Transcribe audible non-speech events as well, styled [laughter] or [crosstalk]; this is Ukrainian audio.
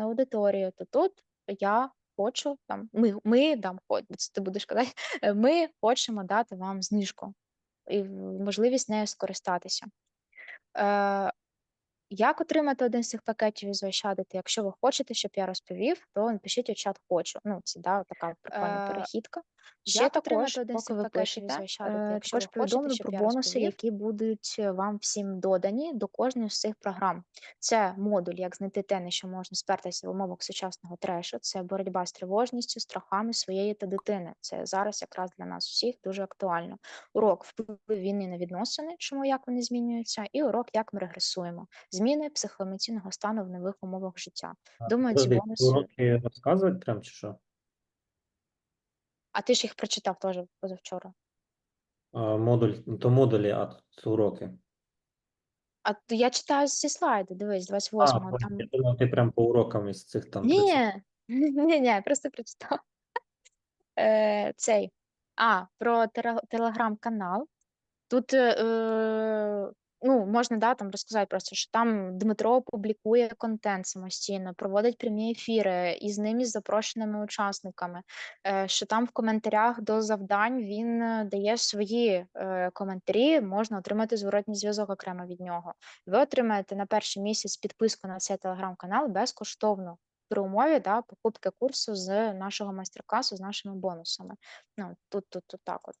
на аудиторію, то тут я хочу там, ми ми дам ти будеш казати, [laughs] ми хочемо дати вам знижку і можливість нею скористатися. Е, як отримати один з цих пакетів і заощадити? Якщо ви хочете, щоб я розповів, то напишіть у чат "хочу". Ну, це, да, така прикольна Е, перехідка. Ще як також, отримати один поки ви пишете, е, Якщо також ви хочете, повідомлю щоб про я бонуси, розповів? які будуть, е, вам всім додані до кожної з цих програм. Це модуль "Як знайти те, на що можна спертися в умовах сучасного трешу". Це боротьба з тривожністю, страхами своєї та дитини. Це зараз якраз для нас всіх дуже актуально. Урок "Вплив війни на відносини. Чому, як вони змінюються", і урок "Як ми регресуємо. Зміни психоемоційного стану в нових умовах життя". Думаю, ці подожди, ці бонуси уроки розказувати прям чи що? А ти ж їх прочитав теж позавчора. А, модуль то модулі, а тут уроки. А то я читаю всі слайди, дивись, 28-го понял. там Я думав, ти прям по урокам із цих там 30. Ні, ні-ні, [laughs] я просто прочитала. Е, цей, а, про телеграм-канал. Тут, е, ну, можна, да, там розказати просто, що там Дмитро публікує контент самостійно, проводить прямі ефіри і з ним, і з запрошеними учасниками. Що там в коментарях до завдань він е, дає свої, е, коментарі, можна отримати зворотній зв'язок окремо від нього. Ви отримаєте на перший місяць підписку на цей телеграм-канал безкоштовно при умові, да, покупки курсу з нашого майстер-класу з нашими бонусами. Ну, тут тут тут так от.